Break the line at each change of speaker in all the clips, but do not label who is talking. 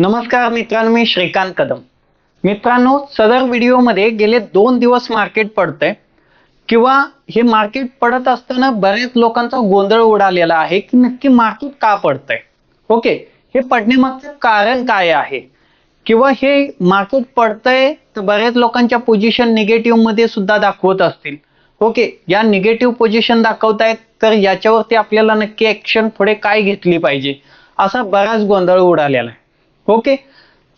नमस्कार मित्रांनो मी श्रीकांत कदम. मित्रांनो सदर व्हिडिओमध्ये गेले दोन दिवस मार्केट पडतंय. किंवा हे मार्केट पडत असताना बऱ्याच लोकांचा गोंधळ उडालेला आहे की नक्की मार्केट का पडतंय. ओके हे पडण्यामागचं कारण काय आहे? किंवा हे मार्केट पडतंय तर बऱ्याच लोकांच्या पोझिशन निगेटिव्हमध्ये सुद्धा दाखवत असतील. ओके या निगेटिव्ह पोझिशन दाखवतायत तर याच्यावरती आपल्याला नक्की ऍक्शन पुढे काय घेतली पाहिजे? असा बराच गोंधळ उडालेला आहे. ओके?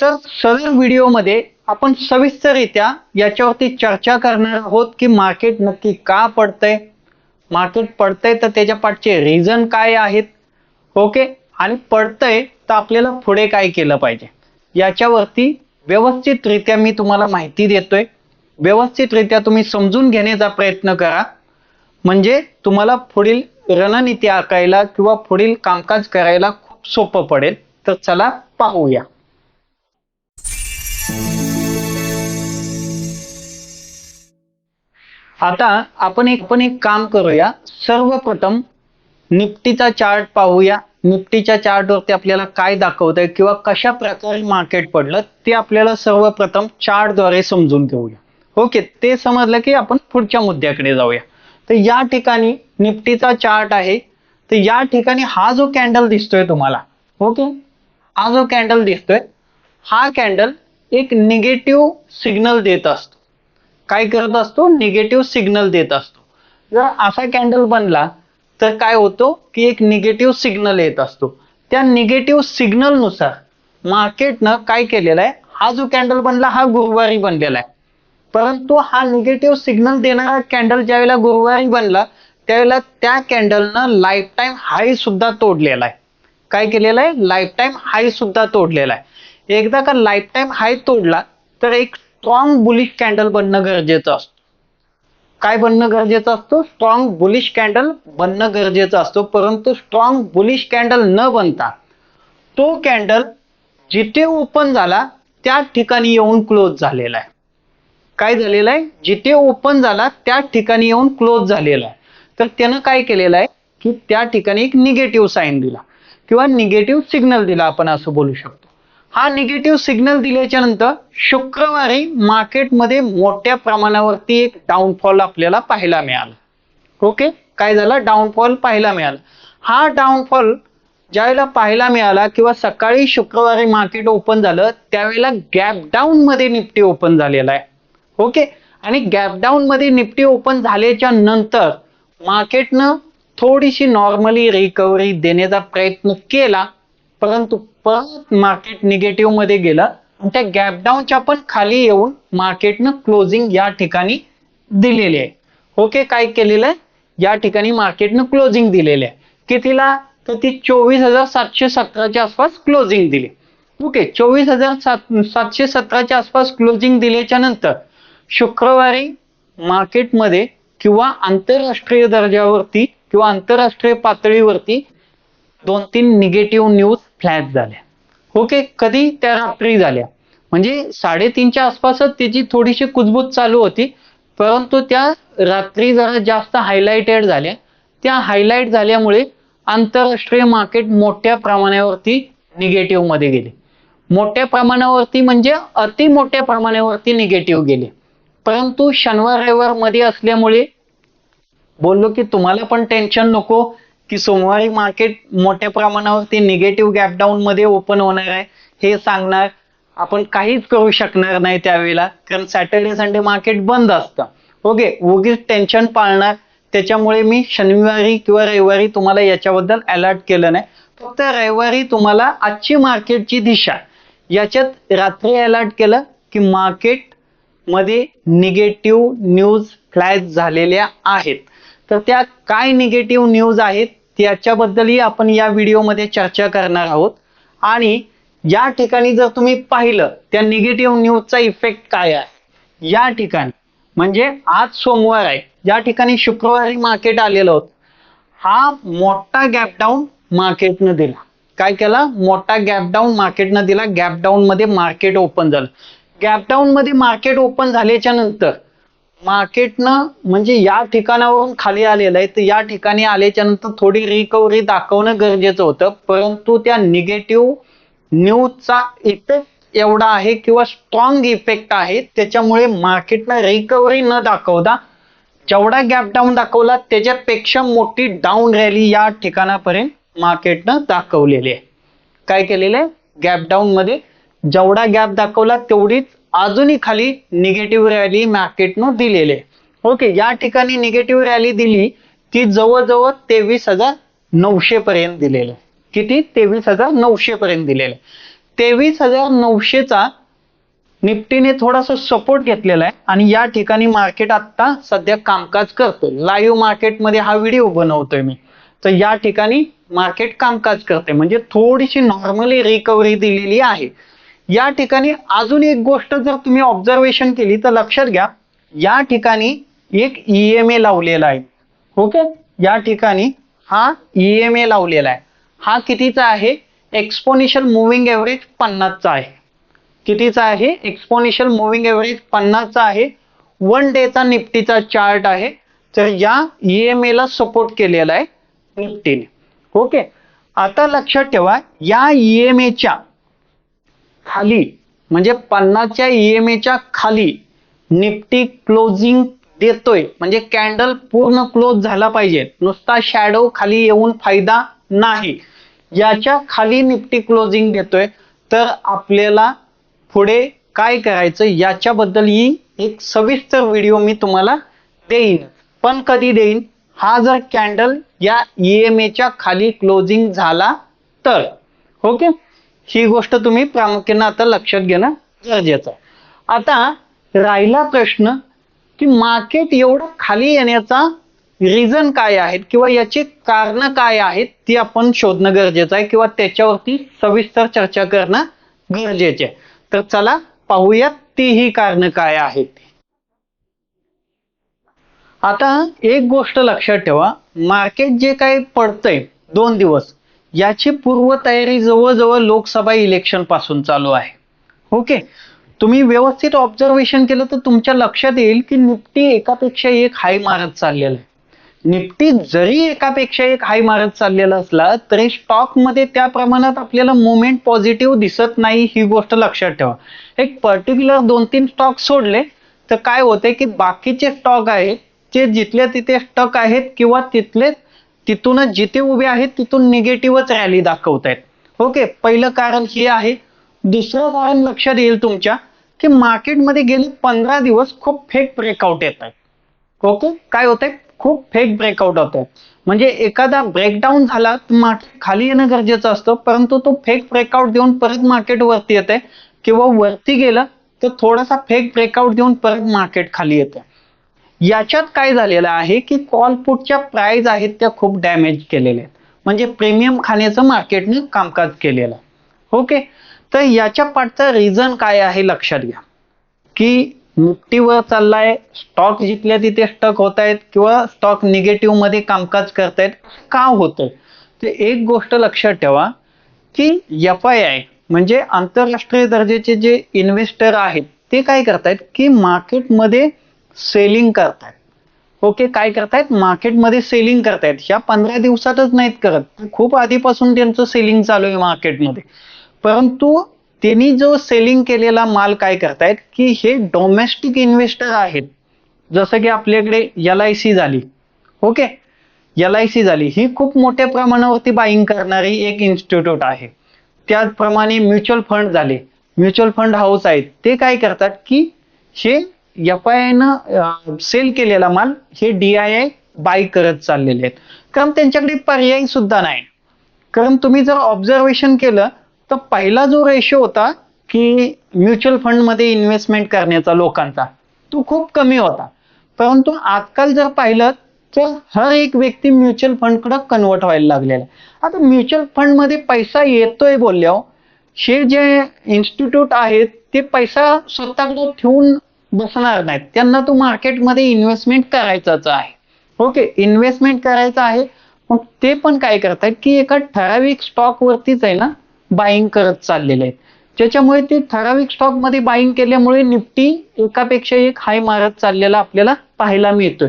तर सदर व्हिडिओमध्ये आपण सविस्तररित्या याच्यावरती चर्चा करणार आहोत की मार्केट नक्की का पडतंय? मार्केट पडतंय तर त्याच्या पाठचे रिझन काय आहेत? ओके? आणि पडतंय तर आपल्याला पुढे काय केलं पाहिजे? याच्यावरती व्यवस्थितरित्या मी तुम्हाला माहिती देतोय. व्यवस्थितरित्या तुम्ही समजून घेण्याचा प्रयत्न करा. म्हणजे तुम्हाला पुढील रणनीती आखायला किंवा पुढील कामकाज करायला खूप सोपं पडेल. तर चला पाहूया. आता आपण एक पण एक काम करूया. सर्वप्रथम निफ्टीचा चार्ट पाहूया. निफ्टीच्या चार्टवरती आपल्याला काय दाखवतंय किंवा कशा प्रकारे मार्केट पडलं ते आपल्याला सर्वप्रथम चार्टद्वारे समजून घेऊया. ओके ते समजलं की आपण पुढच्या मुद्द्याकडे जाऊया. तर या ठिकाणी निफ्टीचा चार्ट आहे. तर या ठिकाणी हा जो कॅन्डल दिसतोय तुम्हाला. ओके हा जो कॅन्डल दिसतोय हा कॅन्डल एक निगेटिव्ह सिग्नल देत असतो. काय करत असतो? निगेटिव्ह सिग्नल देत असतो. जर असा कॅन्डल बनला तर काय होतो? की एक निगेटिव्ह सिग्नल येत असतो. त्या निगेटिव्ह सिग्नलनुसार मार्केटनं काय केलेलं आहे? हा जो कॅन्डल बनला हा गुरुवारी बनलेला आहे. परंतु हा निगेटिव्ह सिग्नल देणारा कॅन्डल ज्यावेळेला गुरुवारी बनला त्यावेळेला त्या कॅन्डलनं लाईफ टाईम हाय सुद्धा तोडलेला आहे. काय केलेलं आहे? लाईफ टाईम हाय सुद्धा तोडलेला आहे. एकदा का लाईफ टाईम हाय तोडला तर एक स्ट्रॉंग बुलिश कॅन्डल बनणं गरजेचं असतं. काय बनणं गरजेचं असतं? स्ट्रॉंग बुलिश कॅन्डल बनणं गरजेचं असतं. परंतु स्ट्रॉंग बुलिश कॅन्डल न बनता तो कॅन्डल जिथे ओपन झाला त्या ठिकाणी येऊन क्लोज झालेला आहे. काय झालेलं आहे? जिथे ओपन झाला त्या ठिकाणी येऊन क्लोज झालेला आहे. तर त्यानं काय केलेलं आहे? की त्या ठिकाणी एक निगेटिव्ह साईन दिला. किंवा निगेटिव्ह सिग्नल दिला आपण असं बोलू शकतो. हा निगेटिव्ह सिग्नल दिल्याच्या नंतर शुक्रवारी मार्केटमध्ये मोठ्या प्रमाणावरती एक डाऊनफॉल आपल्याला पाहायला मिळाला. ओके काय झाला? डाऊनफॉल पाहायला मिळाला. हा डाऊनफॉल ज्यावेळेला पाहायला मिळाला किंवा सकाळी शुक्रवारी मार्केट ओपन झालं त्यावेळेला गॅप डाऊन मध्ये निफ्टी ओपन झालेला आहे. ओके आणि गॅप डाऊन मध्ये निफ्टी ओपन झाल्याच्यानंतर मार्केटनं थोडीशी नॉर्मली रिकव्हरी देण्याचा प्रयत्न केला परंतु परत मार्केट निगेटिव्हमध्ये गेलं. आणि त्या गॅप डाऊनच्या पण खाली येऊन मार्केटनं क्लोजिंग या ठिकाणी दिलेली आहे. ओके काय केलेलं आहे? या ठिकाणी मार्केटनं क्लोजिंग दिलेली आहे. कितीला? तर ती चोवीस हजार सातशे सतराच्या आसपास क्लोजिंग दिली. ओके चोवीस हजार सात सातशे सतराच्या आसपास क्लोजिंग दिल्याच्या नंतर शुक्रवारी मार्केटमध्ये किंवा आंतरराष्ट्रीय दर्जावरती किंवा आंतरराष्ट्रीय पातळीवरती दोन तीन निगेटिव्ह न्यूज फ्लॅश झाल्या. ओके कधी त्या रात्री झाल्या. म्हणजे साडेतीनच्या आसपासच त्याची थोडीशी कुजबूज चालू होती. परंतु त्या रात्री जरा जास्त हायलाइटेड झाल्या. त्या हायलाइट झाल्यामुळे आंतरराष्ट्रीय मार्केट मोठ्या प्रमाणावरती निगेटिव्हमध्ये गेले. मोठ्या प्रमाणावरती म्हणजे अति मोठ्या प्रमाणावरती निगेटिव्ह गेले. परंतु शनिवार रविवारमध्ये असल्यामुळे बोललो की तुम्हाला पण टेन्शन नको की सोमवारी मार्केट मोठ्या प्रमाणावरती निगेटिव्ह गॅपडाऊन मध्ये ओपन होणार आहे हे सांगणार. आपण काहीच करू शकणार नाही त्यावेळेला कारण सॅटर्डे संडे मार्केट बंद असतं. ओके उगीच टेन्शन पाळणार. त्याच्यामुळे मी शनिवारी किंवा रविवारी तुम्हाला याच्याबद्दल अलर्ट केलं नाही. फक्त रविवारी तुम्हाला आजची मार्केटची दिशा याच्यात रात्री अलर्ट केलं की मार्केटमध्ये निगेटिव्ह न्यूज फ्लॅश झालेल्या आहेत. तर त्या काय निगेटिव्ह न्यूज आहेत त्याच्याबद्दलही आपण या व्हिडिओमध्ये चर्चा करणार आहोत. आणि या ठिकाणी जर तुम्ही पाहिलं त्या निगेटिव्ह न्यूजचा इफेक्ट काय आहे? या ठिकाणी म्हणजे आज सोमवार आहे या ठिकाणी शुक्रवारी मार्केट आलेलं होतं. हा मोठा गॅप डाऊन मार्केटनं दिला. काय केला? मोठा गॅप डाऊन मार्केटनं दिला. गॅप डाऊन मध्ये मार्केट ओपन झालं. गॅप डाऊन मध्ये मार्केट ओपन झाल्याच्यानंतर मार्केटनं म्हणजे या ठिकाणावरून खाली आलेलं आहे तर या ठिकाणी आल्याच्यानंतर थोडी रिकव्हरी दाखवणं गरजेचं होतं. परंतु त्या निगेटिव्ह न्यूजचा इफेक्ट एवढा आहे किंवा स्ट्रॉंग इफेक्ट आहे त्याच्यामुळे मार्केटनं रिकव्हरी न दाखवता जेवढा गॅप डाऊन दाखवला त्याच्यापेक्षा मोठी डाऊन रॅली या ठिकाणापर्यंत मार्केटनं दाखवलेली आहे. काय केलेलं आहे? गॅप डाऊन मध्ये जेवढा गॅप दाखवला तेवढीच अजूनही खाली निगेटिव्ह रॅली मार्केटनं दिलेली. आहे ओके या ठिकाणी निगेटिव्ह रॅली दिली ती जवळजवळ तेवीस हजार नऊशे पर्यंत दिलेलं. आहे किती? तेवीस हजार नऊशे पर्यंत दिलेलं. आहे तेवीस हजार नऊशेचा निफ्टीने थोडासा सपोर्ट घेतलेला आहे आणि या ठिकाणी मार्केट आता सध्या कामकाज करतोय. लाईव्ह मार्केटमध्ये हा व्हिडिओ बनवतोय मी. तर या ठिकाणी मार्केट कामकाज करते म्हणजे थोडीशी नॉर्मली रिकव्हरी दिलेली आहे. या ठिकाणी अजून एक गोष्ट जर तुम्ही ऑब्झर्वेशन केली तर लक्षात घ्या या ठिकाणी एक ई एम ए लावलेला आहे. ओके या ठिकाणी हा ई एम ए लावलेला आहे. हा कितीचा आहे? एक्सपोनिशियल मुव्हिंग एव्हरेज पन्नासचा आहे. कितीचा आहे? एक्सपोनिशियल मुव्हिंग एव्हरेज पन्नासचा आहे. वन डेचा निफ्टीचा चार्ट आहे. तर या ई एम एला सपोर्ट केलेला आहे निफ्टीने. ओके आता लक्षात ठेवा या ई एम एच्या खाली म्हणजे पन्नासच्या ईएमएच्या च्या खाली निफ्टी क्लोजिंग देतोय. म्हणजे कॅन्डल पूर्ण क्लोज झाला पाहिजे. नुसता शॅडो खाली येऊन फायदा नाही. याच्या खाली निफ्टी क्लोजिंग देतोय. तर आपल्याला पुढे काय करायचं याच्याबद्दल ही एक सविस्तर व्हिडिओ मी तुम्हाला देईन. पण कधी देईन? हा जर कॅन्डल या ईएमएच्या च्या खाली क्लोजिंग झाला तर. ओके ही गोष्ट तुम्ही प्रामुख्याने आता लक्षात घेणं गरजेचं आहे. आता राहिला प्रश्न की मार्केट एवढं खाली येण्याचा रिझन काय आहेत किंवा याची कारण काय आहेत ती आपण शोधणं गरजेचं आहे किंवा त्याच्यावरती सविस्तर चर्चा करणं गरजेचे आहे. तर चला पाहूयात तीही कारण काय आहेत. आता एक गोष्ट लक्षात ठेवा मार्केट जे काही पडतंय दोन दिवस याची पूर्वतयारी जवळजवळ लोकसभा इलेक्शनपासून चालू आहे. ओके तुम्ही व्यवस्थित ऑब्झर्वेशन केलं तर तुमच्या लक्षात येईल की निफ्टी एकापेक्षा एक हाय मारत चाललेला आहे. निफ्टी जरी एकापेक्षा एक हाय मारत चाललेला असला तरी स्टॉकमध्ये त्या प्रमाणात आपल्याला मुवमेंट पॉझिटिव्ह दिसत नाही ही गोष्ट लक्षात ठेवा. एक पर्टिक्युलर दोन तीन स्टॉक सोडले तर काय होते की बाकीचे स्टॉक आहेत जे जिथल्या तिथे स्टक आहेत किंवा तिथले तिथूनच जिथे उभे आहेत तिथून निगेटिव्हच रॅली दाखवत आहेत ओके पहिलं कारण हे आहे. दुसरं कारण लक्षात येईल तुमच्या की मार्केटमध्ये गेले पंधरा दिवस खूप फेक ब्रेकआउट येत आहेत. ओके काय होत आहे खूप फेक ब्रेकआउट होत आहे म्हणजे एखादा ब्रेकडाऊन झाला तर मार्केट खाली येणं गरजेचं असतं परंतु तो फेक ब्रेकआउट देऊन परत मार्केट वरती येते किंवा वरती गेलं तर थोडासा फेक ब्रेकआउट देऊन परत मार्केट खाली येते याच्यात काय झालेलं आहे की कॉलपुटच्या प्राईज आहेत त्या खूप डॅमेज केलेल्या आहेत. म्हणजे प्रीमियम खाण्याचं मार्केटने कामकाज केलेलं आहे. ओके तर याच्या पाठचा रिझन काय आहे लक्षात घ्या. की निफ्टीवर चाललाय स्टॉक जिथल्या तिथे स्टक होत आहेत किंवा स्टॉक निगेटिव्हमध्ये कामकाज करतायत का होतंय? तर एक गोष्ट लक्षात ठेवा की एफ आय आय म्हणजे आंतरराष्ट्रीय दर्जाचे जे इन्व्हेस्टर आहेत ते काय करतायत की मार्केटमध्ये सेलिंग करतायत. ओके काय करतायत? मार्केटमध्ये सेलिंग करतायत. ह्या पंधरा दिवसातच नाहीत करत. खूप आधीपासून त्यांचं सेलिंग चालू आहे मार्केटमध्ये. परंतु त्यांनी जो सेलिंग केलेला माल काय करतायत की हे डोमेस्टिक इन्व्हेस्टर आहेत. जसं की आपल्याकडे एल आय सी झाली. ओके? एल आय सी झाली. ही खूप मोठ्या प्रमाणावरती बाईंग करणारी एक इन्स्टिट्यूट आहे. त्याचप्रमाणे म्युच्युअल फंड झाले. म्युच्युअल फंड हाऊस आहेत. ते काय करतात की हे एफ आय आयनं सेल केलेला माल हे डी आय आय बाय करत चाललेले आहेत. कारण त्यांच्याकडे पर्याय सुद्धा नाही. कारण तुम्ही जर ऑब्झर्वेशन केलं तर पहिला जो रेशो होता की म्युच्युअल फंडमध्ये इन्व्हेस्टमेंट करण्याचा लोकांचा तो खूप कमी होता. परंतु आजकाल जर पाहिलं तर हर एक व्यक्ती म्युच्युअल फंडकडे कन्वर्ट व्हायला लागलेला आहे. आता म्युच्युअल फंडमध्ये पैसा येतोय बोलल्यावर हे जे इन्स्टिट्यूट आहेत ते पैसा स्वतःकडे ठेवून बसणार नाहीत. त्यांना तो मार्केटमध्ये इन्व्हेस्टमेंट करायचाच आहे. ओके इन्व्हेस्टमेंट करायचं आहे. मग ते पण काय करतात की एका ठराविक स्टॉकवरतीच आहे ना बाईंग करत चाललेले आहेत. त्याच्यामुळे ते ठराविक स्टॉकमध्ये बाईंग केल्यामुळे निफ्टी एकापेक्षा एक हाय मारत चाललेला आपल्याला पाहायला मिळतोय.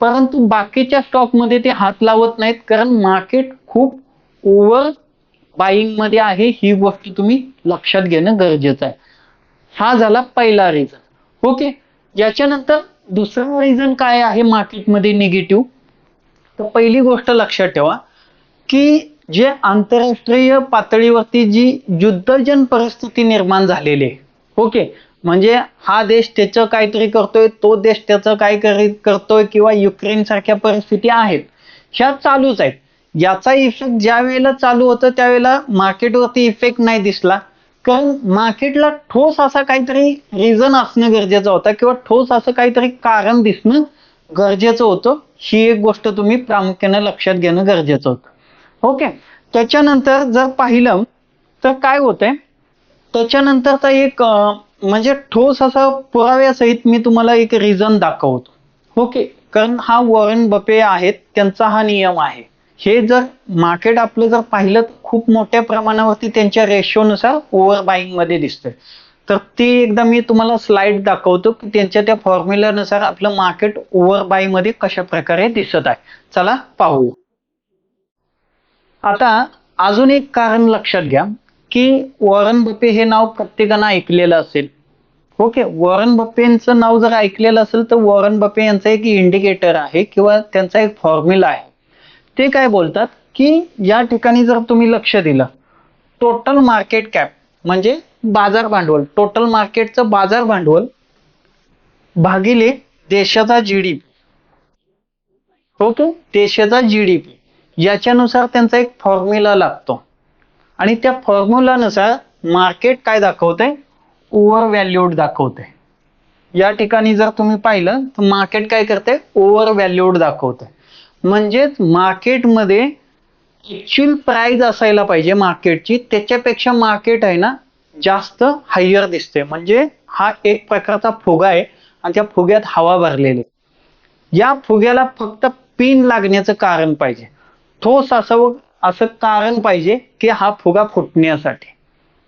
परंतु बाकीच्या स्टॉकमध्ये ते हात लावत नाहीत कारण मार्केट खूप ओव्हर बाईंगमध्ये आहे. ही गोष्ट तुम्ही लक्षात घेणं गरजेचं आहे. हा झाला पहिला रिझन ओके? याच्यानंतर दुसरा रिझन काय आहे मार्केटमध्ये निगेटिव्ह तर पहिली गोष्ट लक्षात ठेवा की जे आंतरराष्ट्रीय पातळीवरती जी युद्धजन परिस्थिती निर्माण झालेली आहे ओके? म्हणजे हा देश त्याचं काहीतरी करतोय तो देश त्याचं काय करतोय किंवा युक्रेन सारख्या परिस्थिती आहेत ह्या चालूच आहेत. याचा इफेक्ट ज्या वेळेला चालू होतं त्यावेळेला मार्केटवरती इफेक्ट नाही दिसला. कारण मार्केटला ठोस असा काहीतरी रिझन असणं गरजेचं होतं किंवा ठोस असं काहीतरी कारण दिसणं गरजेचं होतं ही एक गोष्ट तुम्ही प्रामुख्याने लक्षात घेणं गरजेचं होतं. ओके त्याच्यानंतर जर पाहिलं तर काय होतंय? त्याच्यानंतरचा एक म्हणजे ठोस असा पुराव्यासहित मी तुम्हाला एक रिझन दाखवतो. ओके कारण हा वॉरन बफे आहेत त्यांचा हा नियम आहे. हे जर मार्केट आपलं जर पाहिलं तर खूप मोठ्या प्रमाणावरती त्यांच्या रेशोनुसार ओव्हर बाईंगमध्ये दिसतंय. तर ती एकदा मी तुम्हाला स्लाइड दाखवतो की त्यांच्या त्या फॉर्म्युलानुसार आपलं मार्केट ओव्हर बायमध्ये कशा प्रकारे दिसत आहे. चला पाहूया आता अजून एक कारण लक्षात घ्या की वॉरन बफे हे नाव प्रत्येकानं ऐकलेलं असेल. ओके वॉरन बफेंचं नाव जर ऐकलेलं असेल तर वॉरन बफे यांचा एक इंडिकेटर आहे किंवा त्यांचा एक फॉर्म्युला आहे. ते काय बोलतात की या ठिकाणी जर तुम्ही लक्ष दिलं टोटल मार्केट कॅप म्हणजे बाजार भांडवल टोटल मार्केटचं बाजार भांडवल भागिले देशाचा जीडीपी ओके? देशाचा जीडीपी याच्यानुसार त्यांचा एक फॉर्म्युला लागतो. आणि त्या फॉर्म्युलानुसार मार्केट काय दाखवतंय? ओव्हर व्हॅल्यूड दाखवते या ठिकाणी जर तुम्ही पाहिलं तर मार्केट काय करते ओव्हर व्हॅल्यूड दाखवते म्हणजेच मार्केटमध्ये ॲक्च्युअल प्राईज असायला पाहिजे मार्केटची. त्याच्यापेक्षा मार्केट आहे ना जास्त हायर दिसते. म्हणजे हा एक प्रकारचा फुगा आहे आणि त्या फुग्यात हवा भरलेली या फुग्याला फक्त पिन लागण्याचं कारण पाहिजे. ठोस असं असं कारण पाहिजे की हा फुगा फुटण्यासाठी.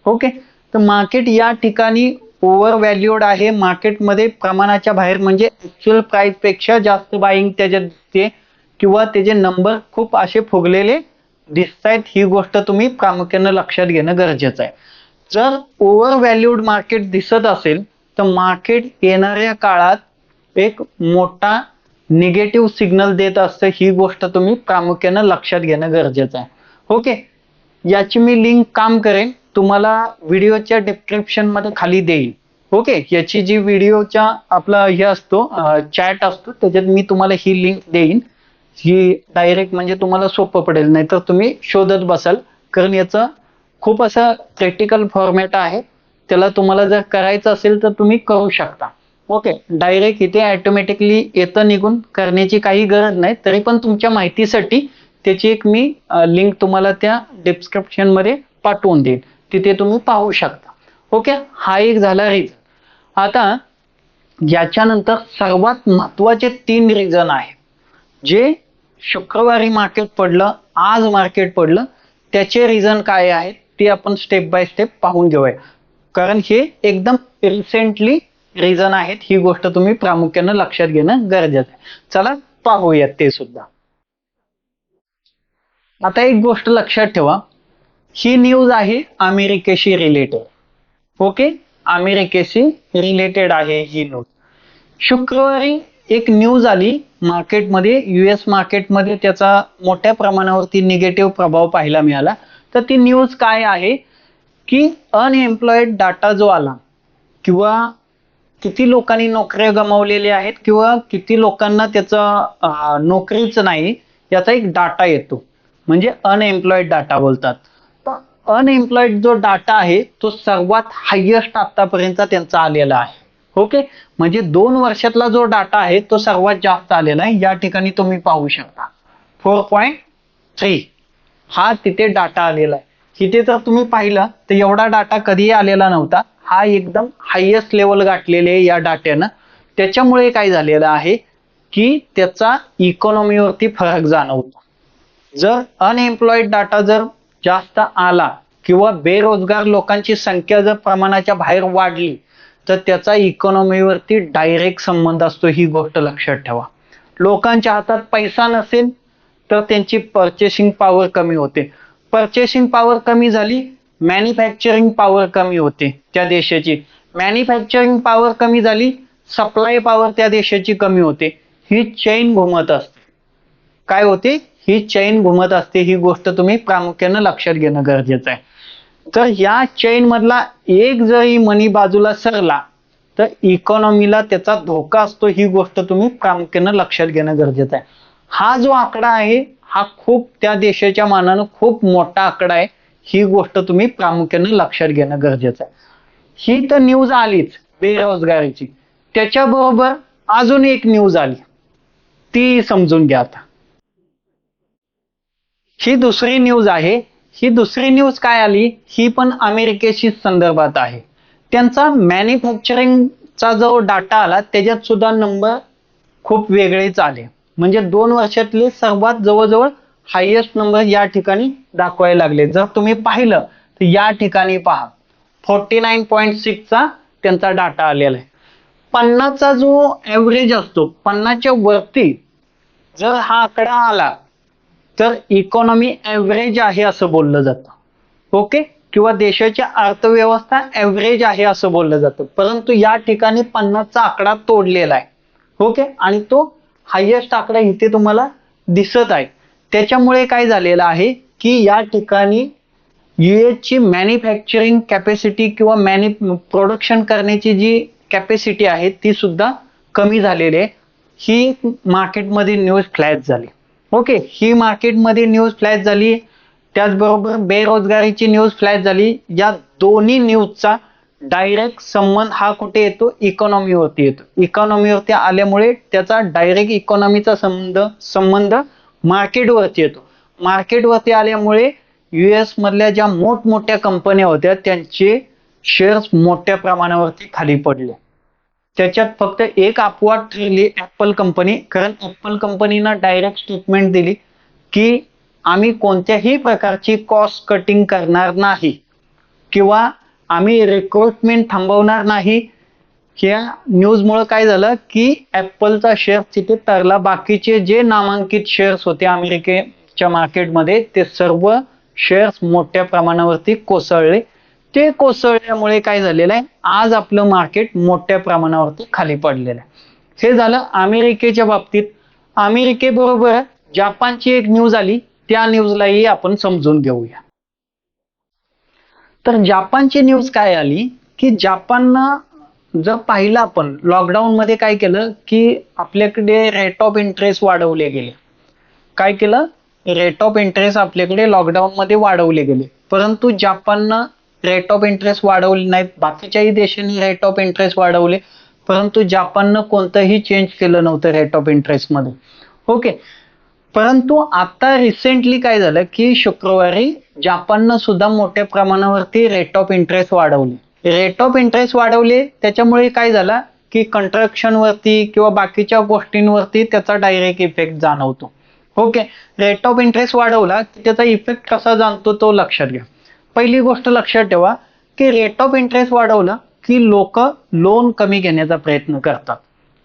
ओके तर मार्केट या ठिकाणी ओव्हर व्हॅल्यूड आहे मार्केटमध्ये प्रमाणाच्या बाहेर म्हणजे ॲक्च्युअल प्राइसपेक्षा जास्त बाईंग त्याच्यात दिसते. किंवा त्याचे नंबर खूप असे फुगलेले दिसतायत ही गोष्ट तुम्ही प्रामुख्यानं लक्षात घेणं गरजेचं आहे. जर ओव्हर व्हॅल्यूड मार्केट दिसत असेल तर मार्केट येणाऱ्या काळात एक मोठा निगेटिव्ह सिग्नल देत असतं ही गोष्ट तुम्ही प्रामुख्यानं लक्षात घेणं गरजेचं आहे. ओके? याची मी लिंक काम करेन तुम्हाला व्हिडिओच्या डिस्क्रिप्शनमध्ये खाली देईल. ओके? याची जी व्हिडिओच्या आपला हे असतो चॅट असतो त्याच्यात मी तुम्हाला ही लिंक देईन. ही डायरेक्ट म्हणजे तुम्हाला सोपं पडेल. नाहीतर तुम्ही शोधत बसाल. कारण याचं खूप असं क्रिटिकल फॉर्मॅट आहे. त्याला तुम्हाला जर करायचं असेल तर तुम्ही करू शकता. ओके डायरेक्ट इथे ऑटोमॅटिकली येतं निघून. करण्याची काही गरज नाही. तरी पण तुमच्या माहितीसाठी त्याची एक मी लिंक तुम्हाला त्या डिस्क्रिप्शनमध्ये पाठवून देईन. तिथे तुम्ही पाहू शकता. ओके हा एक झाला रिझन आता याच्यानंतर सर्वात महत्त्वाचे तीन रिझन आहेत. जे शुक्रवारी मार्केट पडलं आज मार्केट पडलं त्याचे रिझन काय आहेत ते आपण स्टेप बाय स्टेप पाहून घेऊया. कारण हे एकदम रिसेंटली रिझन आहेत ही गोष्ट तुम्ही प्रामुख्यानं लक्षात घेणं गरजेचं आहे. चला पाहूयात ते सुद्धा. आता एक गोष्ट लक्षात ठेवा. ही न्यूज आहे अमेरिकेशी रिलेटेड ओके अमेरिकेशी रिलेटेड आहे ही न्यूज शुक्रवारी एक न्यूज आली मार्केटमध्ये युएस मार्केटमध्ये त्याचा मोठ्या प्रमाणावरती निगेटिव्ह प्रभाव पाहायला मिळाला. तर ती न्यूज काय आहे की अनएम्प्लॉईड डाटा जो आला किंवा किती लोकांनी नोकऱ्या गमावलेल्या आहेत किंवा किती लोकांना त्याचं नोकरीच नाही याचा एक डाटा येतो. म्हणजे अनएम्प्लॉईड डाटा बोलतात. तर अनएम्प्लॉईड जो डाटा आहे तो सर्वात हायेस्ट आतापर्यंत त्यांचा आलेला आहे. ओके? म्हणजे दोन वर्षातला जो डाटा आहे तो सर्वात जास्त आलेला आहे. या ठिकाणी तुम्ही पाहू शकता. फोर पॉईंट थ्री हा तिथे डाटा आलेला आहे. तिथे जर तुम्ही पाहिलं तर एवढा डाटा कधीही आलेला नव्हता. हा एकदम हायेस्ट लेवल गाठलेले आहे या डाट्यानं त्याच्यामुळे काय झालेलं आहे की त्याचा इकॉनॉमीवरती फरक जाणवतो. जर अनएम्प्लॉईड डाटा जर जास्त आला किंवा बेरोजगार लोकांची संख्या जर प्रमाणाच्या बाहेर वाढली तर त्याचा इकॉनॉमीवरती डायरेक्ट संबंध असतो ही गोष्ट लक्षात ठेवा. लोकांच्या हातात पैसा नसेल तर त्यांची पर्चेसिंग पॉवर कमी होते. पर्चेसिंग पॉवर कमी झाली मॅन्युफॅक्चरिंग पॉवर कमी होते त्या देशाची. मॅन्युफॅक्चरिंग पॉवर कमी झाली सप्लाय पॉवर त्या देशाची कमी होते. ही चैन घुमत असते. काय होते? ही चैन घुमत असते ही गोष्ट तुम्ही प्रामुख्यानं लक्षात घेणं गरजेचं आहे. तर या चैन मधला एक जरी मनी बाजूला सरला तर इकॉनॉमीला त्याचा धोका असतो ही गोष्ट तुम्ही प्रामुख्यानं लक्षात घेणं गरजेचं आहे. हा जो आकडा आहे हा खूप त्या देशाच्या मानानं खूप मोठा आकडा आहे ही गोष्ट तुम्ही प्रामुख्यानं लक्षात घेणं गरजेचं आहे. ही तर न्यूज आलीच बेरोजगारीची. त्याच्याबरोबर अजून एक न्यूज आली. ती समजून घ्या आता. ही दुसरी न्यूज आहे ही दुसरी न्यूज काय आली? ही पण अमेरिकेशी संदर्भात आहे. त्यांचा मॅन्युफॅक्चरिंगचा जो डाटा आला त्याच्यात सुद्धा नंबर खूप वेगळेच आले. म्हणजे दोन वर्षातले सर्वात जवळजवळ हायेस्ट नंबर या ठिकाणी दाखवायला लागले. जर तुम्ही पाहिलं तर या ठिकाणी पहा. फोर्टी नाईन पॉईंट सिक्सचा त्यांचा डाटा आलेला आहे. पन्नासचा जो ॲव्हरेज असतो पन्नासच्या वरती जर हा आकडा आला तर इकॉनॉमी ॲव्हरेज आहे असं बोललं जातं. ओके किंवा देशाची अर्थव्यवस्था ॲव्हरेज आहे असं बोललं जातं. परंतु या ठिकाणी पन्नासचा आकडा तोडलेला आहे. ओके आणि तो हायेस्ट आकडा इथे तुम्हाला दिसत आहे. त्याच्यामुळे काय झालेलं आहे की या ठिकाणी US ची मॅन्युफॅक्चरिंग कॅपॅसिटी किंवा मॅन्यु प्रोडक्शन करण्याची जी कॅपॅसिटी आहे ती सुद्धा कमी झालेली आहे. ही मार्केटमध्ये न्यूज फ्लॅश झाली. ओके ही मार्केटमध्ये न्यूज फ्लॅश झाली. त्याचबरोबर बेरोजगारीची न्यूज फ्लॅश झाली. या दोन्ही न्यूजचा डायरेक्ट संबंध हा कुठे येतो? इकॉनॉमीवरती येतो. इकॉनॉमीवरती आल्यामुळे त्याचा डायरेक्ट इकॉनॉमीचा संबंध संबंध मार्केटवरती येतो. मार्केटवरती आल्यामुळे यू एसमधल्या ज्या मोठमोठ्या कंपन्या होत्या त्यांचे शेअर्स मोठ्या प्रमाणावरती खाली पडले. त्याच्यात फक्त एक अपवाद ठरली ऍपल कंपनी कारण ऍपल कंपनीनं डायरेक्ट स्टेटमेंट दिली की आम्ही कोणत्याही प्रकारची कॉस्ट कटिंग करणार नाही किंवा आम्ही रिक्रुटमेंट थांबवणार नाही. ह्या न्यूजमुळं काय झालं की ऍपलचा शेअर तिथे तरला. बाकीचे जे नामांकित शेअर्स होते अमेरिकेच्या मार्केटमध्ये ते सर्व शेअर्स मोठ्या प्रमाणावरती कोसळले. ते कोसळल्यामुळे काय झालेलं आहे? आज आपलं मार्केट मोठ्या प्रमाणावरती खाली पडलेलं आहे. हे झालं अमेरिकेच्या बाबतीत. अमेरिकेबरोबर जापानची एक न्यूज आली. त्या न्यूजलाही आपण समजून घेऊया. तर जापानची न्यूज काय आली? की जपाननं जर पाहिलं आपण लॉकडाऊन मध्ये काय केलं? की आपल्याकडे रेट ऑफ इंटरेस्ट वाढवले गेले. काय केलं? रेट ऑफ इंटरेस्ट आपल्याकडे लॉकडाऊन मध्ये वाढवले गेले. परंतु जपाननं रेट ऑफ इंटरेस्ट वाढवले नाहीत. बाकीच्याही देशांनी रेट ऑफ इंटरेस्ट वाढवले. परंतु जापाननं कोणतंही चेंज केलं नव्हतं रेट ऑफ इंटरेस्टमध्ये. ओके परंतु आता रिसेंटली काय झालं की शुक्रवारी जापाननं सुद्धा मोठ्या प्रमाणावरती रेट ऑफ इंटरेस्ट वाढवले. रेट ऑफ इंटरेस्ट वाढवले. त्याच्यामुळे काय झालं की कंट्रक्शनवरती किंवा बाकीच्या गोष्टींवरती त्याचा डायरेक्ट इफेक्ट जाणवतो. ओके रेट ऑफ इंटरेस्ट वाढवला की त्याचा इफेक्ट कसा जाणतो तो लक्षात घ्या. पहिली गोष्ट लक्षात ठेवा की रेट ऑफ इंटरेस्ट वाढवलं की लोक लोन कमी घेण्याचा प्रयत्न करतात.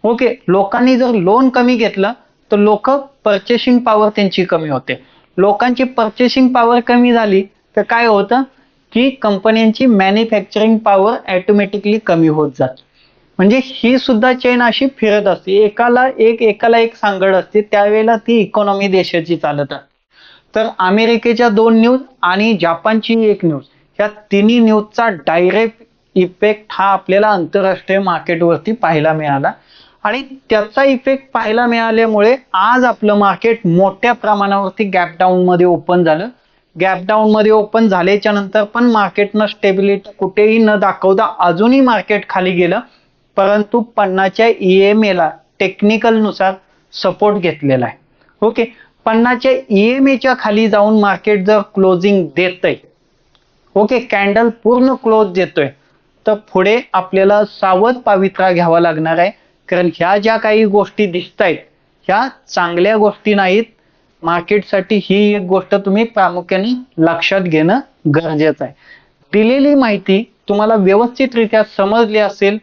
ओके लोकांनी जर लोन कमी घेतलं तर लोक पर्चेसिंग पॉवर त्यांची कमी होते. लोकांची पर्चेसिंग पॉवर कमी झाली तर काय होतं? की कंपन्यांची मॅन्युफॅक्चरिंग पॉवर ऑटोमॅटिकली कमी होत जाते. म्हणजे ही सुद्धा चेन अशी फिरत असते. एकाला एक एकाला एक सांगड असते. त्यावेळेला ती इकॉनॉमी देशाची चालत असते. तर अमेरिकेच्या दोन न्यूज आणि जापानची एक न्यूज या तिन्ही न्यूजचा डायरेक्ट इफेक्ट हा आपल्याला आंतरराष्ट्रीय मार्केटवरती पाहायला मिळाला. आणि त्याचा इफेक्ट पाहायला मिळाल्यामुळे आज आपलं मार्केट मोठ्या प्रमाणावरती गॅप डाऊन मध्ये ओपन झालं. गॅप डाऊन मध्ये ओपन झाल्याच्यानंतर पण मार्केटनं स्टेबिलिटी कुठेही न दाखवता अजूनही मार्केट खाली गेलं. परंतु पन्नाच्या ईएमए ला टेक्निकलनुसार सपोर्ट घेतलेला आहे. ओके पन्नाच्या ईएमएच्या खाली जाऊन मार्केट जर क्लोजिंग देतंय ओके कॅन्डल पूर्ण क्लोज देतोय तर पुढे आपल्याला सावध पावित्रा घ्यावा लागणार आहे. कारण ह्या ज्या काही गोष्टी दिसत आहेत ह्या चांगल्या गोष्टी नाहीत. मार्केटसाठी ही एक गोष्ट तुम्ही प्रामुख्याने लक्षात घेणं गरजेचं आहे. दिलेली माहिती तुम्हाला व्यवस्थितरित्या समजली असेल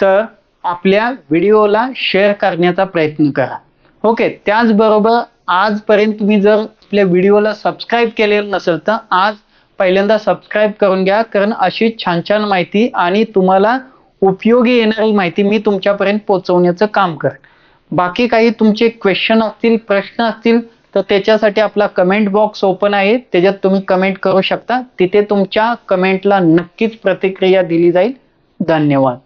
तर आपल्या व्हिडिओला शेअर करण्याचा प्रयत्न करा. ओके त्याचबरोबर आजपर्यंत तुम्ही जर आपल्या व्हिडिओला सबस्क्राईब केलेलं नसेल तर आज पहिल्यांदा सबस्क्राईब करून घ्या कारण अशी छान छान माहिती आणि तुम्हाला उपयोगी येणारी माहिती मी तुमच्यापर्यंत पोहोचवण्याचं काम करेन. बाकी काही तुमचे क्वेश्चन असतील प्रश्न असतील तर त्याच्यासाठी आपला कमेंट बॉक्स ओपन आहे. त्याच्यात तुम्ही कमेंट करू शकता. तिथे तुमच्या कमेंटला नक्कीच प्रतिक्रिया दिली जाईल. धन्यवाद.